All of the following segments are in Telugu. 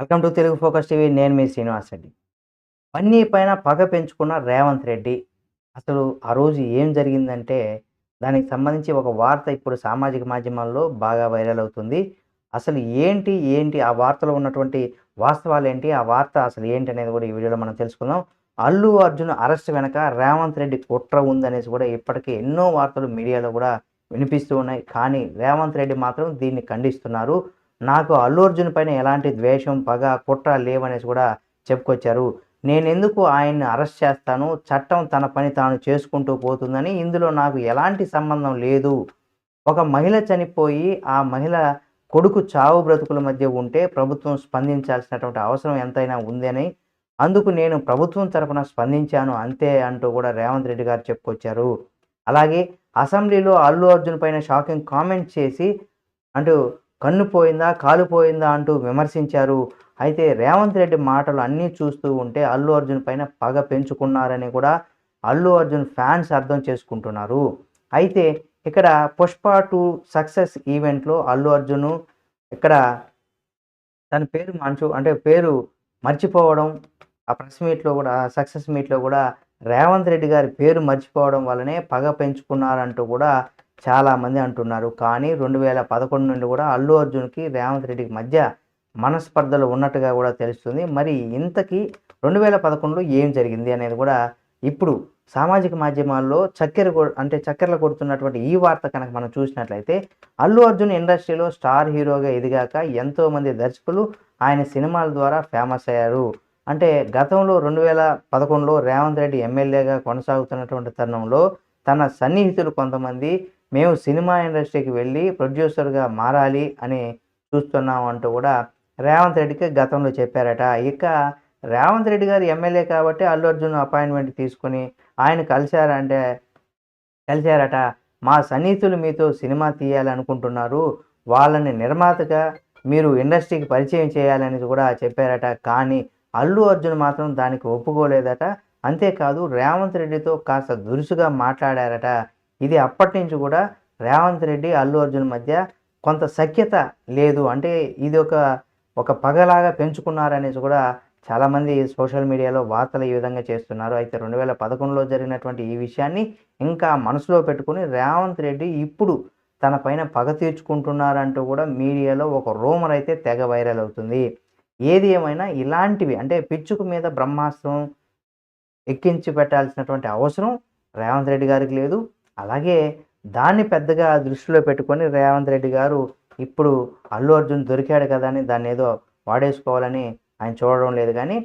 Welcome to Telugu focus TV. నేను మీ శ్రీనివాస్ రెడ్డి. బన్నీ పైన పగ పెంచుకున్న రేవంత్ రెడ్డి అసలు ఆ రోజు ఏం జరిగిందంటే దానికి సంబంధించి ఒక వార్త ఇప్పుడు సామాజిక మాధ్యమాల్లో బాగా వైరల్ అవుతుంది. అసలు ఏంటి ఏంటి ఆ వార్తలో ఉన్నటువంటి వాస్తవాలు ఏంటి ఆ వార్త అసలు ఏంటి అనేది కూడా ఈ వీడియోలో మనం తెలుసుకుందాం. అల్లు అర్జున్ అరెస్ట్ వెనక రేవంత్ రెడ్డి కుట్ర ఉందనేసి కూడా ఇప్పటికే ఎన్నో వార్తలు మీడియాలో కూడా వినిపిస్తూ ఉన్నాయి. కానీ రేవంత్ రెడ్డి మాత్రం దీన్ని ఖండిస్తున్నారు. నాకు అల్లు అర్జున్ పైన ఎలాంటి ద్వేషం పగ కుట్ర లేవనేసి కూడా చెప్పుకొచ్చారు. నేను ఎందుకు ఆయన్ని అరెస్ట్ చేస్తాను? చట్టం తన పని తాను చేసుకుంటూ పోతుందని ఇందులో నాకు ఎలాంటి సంబంధం లేదు. ఒక మహిళ చనిపోయి ఆ మహిళ కొడుకు చావు బ్రతుకుల మధ్య ఉంటే ప్రభుత్వం స్పందించాల్సినటువంటి అవసరం ఎంతైనా ఉందని అందుకు నేను ప్రభుత్వం తరపున స్పందించాను అంతే అంటూ కూడా రేవంత్ రెడ్డి గారు చెప్పుకొచ్చారు. అలాగే అసెంబ్లీలో అల్లు అర్జున్ పైన షాకింగ్ కామెంట్ చేసి అంటూ కన్ను పోయిందా కాలు పోయిందా అంటూ విమర్శించారు. అయితే రేవంత్ రెడ్డి మాటలు అన్నీ చూస్తూ ఉంటే అల్లు అర్జున్ పైన పగ పెంచుకున్నారని కూడా అల్లు అర్జున్ ఫ్యాన్స్ అర్థం చేసుకుంటున్నారు. అయితే ఇక్కడ పుష్ప టూ సక్సెస్ ఈవెంట్లో అల్లు అర్జున్ ఇక్కడ తన పేరు మంచు అంటే పేరు మర్చిపోవడం ఆ ప్రెస్ మీట్లో కూడా సక్సెస్ మీట్లో కూడా రేవంత్ రెడ్డి గారి పేరు మర్చిపోవడం వల్లనే పగ పెంచుకున్నారంటూ కూడా చాలామంది అంటున్నారు. కానీ రెండు వేల పదకొండు నుండి కూడా అల్లు అర్జున్కి రేవంత్ రెడ్డికి మధ్య మనస్పర్ధలు ఉన్నట్టుగా కూడా తెలుస్తుంది. మరి ఇంతకీ రెండు వేల పదకొండులో ఏం జరిగింది అనేది కూడా ఇప్పుడు సామాజిక మాధ్యమాల్లో చక్కెర కొ- అంటే చక్కెరలు కొడుతున్నటువంటి ఈ వార్త కనుక మనం చూసినట్లయితే అల్లు అర్జున్ ఇండస్ట్రీలో స్టార్ హీరోగా ఎదిగాక ఎంతోమంది దర్శకులు ఆయన సినిమాల ద్వారా ఫేమస్ అయ్యారు. అంటే గతంలో రెండు వేల పదకొండులో రేవంత్ రెడ్డి ఎమ్మెల్యేగా కొనసాగుతున్నటువంటి తరుణంలో తన సన్నిహితులు కొంతమంది మేము సినిమా ఇండస్ట్రీకి వెళ్ళి ప్రొడ్యూసర్గా మారాలి అని చూస్తున్నాం అంటూ కూడా రేవంత్ రెడ్డికి గతంలో చెప్పారట. ఇక రేవంత్ రెడ్డి గారు ఎమ్మెల్యే కాబట్టి అల్లు అర్జున్ అపాయింట్మెంట్ తీసుకుని ఆయన కలిశారంటే కలిశారట. మా సన్నిహితులు మీతో సినిమా తీయాలనుకుంటున్నారు. వాళ్ళని నిర్మాతగా మీరు ఇండస్ట్రీకి పరిచయం చేయాలని కూడా చెప్పారట. కానీ అల్లు అర్జున్ మాత్రం దానికి ఒప్పుకోలేదట. అంతేకాదు రేవంత్ రెడ్డితో కాస్త దురుసుగా మాట్లాడారట. ఇది అప్పటి నుంచి కూడా రేవంత్ రెడ్డి అల్లు అర్జున్ మధ్య కొంత సఖ్యత లేదు. అంటే ఇది ఒక ఒక పగలాగా పెంచుకున్నారనేసి కూడా చాలామంది సోషల్ మీడియాలో వార్తలు ఈ విధంగా చేస్తున్నారు. అయితే రెండు వేల పదకొండులో జరిగినటువంటి ఈ విషయాన్ని ఇంకా మనసులో పెట్టుకుని రేవంత్ రెడ్డి ఇప్పుడు తన పైన పగ తీర్చుకుంటున్నారంటూ కూడా మీడియాలో ఒక రూమర్ అయితే తెగ వైరల్ అవుతుంది. ఏది ఏమైనా ఇలాంటివి అంటే పిచ్చుకు మీద బ్రహ్మాస్త్రం ఎక్కించి పెట్టాల్సినటువంటి అవసరం రేవంత్ రెడ్డి గారికి లేదు. అలాగే దాన్ని పెద్దగా దృష్టిలో పెట్టుకొని రేవంత్ రెడ్డి గారు ఇప్పుడు అల్లు అర్జున్ దొరికాడు కదా అని దాన్ని ఏదో వాడేసుకోవాలని ఆయన చూడడం లేదు కానీ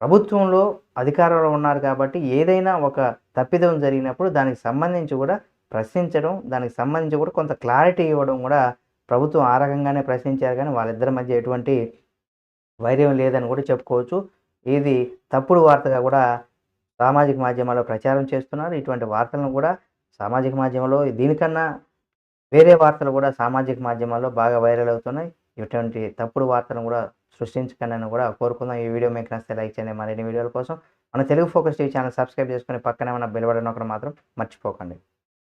ప్రభుత్వంలో అధికారంలో ఉన్నారు కాబట్టి ఏదైనా ఒక తప్పిదం జరిగినప్పుడు దానికి సంబంధించి కూడా ప్రశ్నించడం దానికి సంబంధించి కూడా కొంత క్లారిటీ ఇవ్వడం కూడా ప్రభుత్వం ఆ రకంగానే ప్రశ్నించారు కానీ వాళ్ళిద్దరి మధ్య ఎటువంటి వైర్యం లేదని కూడా చెప్పుకోవచ్చు. ఇది తప్పుడు వార్తగా కూడా సామాజిక మాధ్యమాల్లో ప్రచారం చేస్తున్నారు. ఇటువంటి వార్తలను కూడా సామాజిక మాధ్యమంలో దీనికన్నా వేరే వార్తలు కూడా సామాజిక మాధ్యమాల్లో బాగా వైరల్ అవుతున్నాయి. ఇటువంటి తప్పుడు వార్తలను కూడా సృష్టించకండి కూడా కోరుకుందాం. ఈ వీడియో మీకు నచ్చితే లైక్ చేయండి. మరిన్ని వీడియోల కోసం మన Telugu focus TV channel subscribe చేసుకుని పక్కనే ఉన్న బెల్ బటన్ ఒకటి మాత్రం మర్చిపోకండి.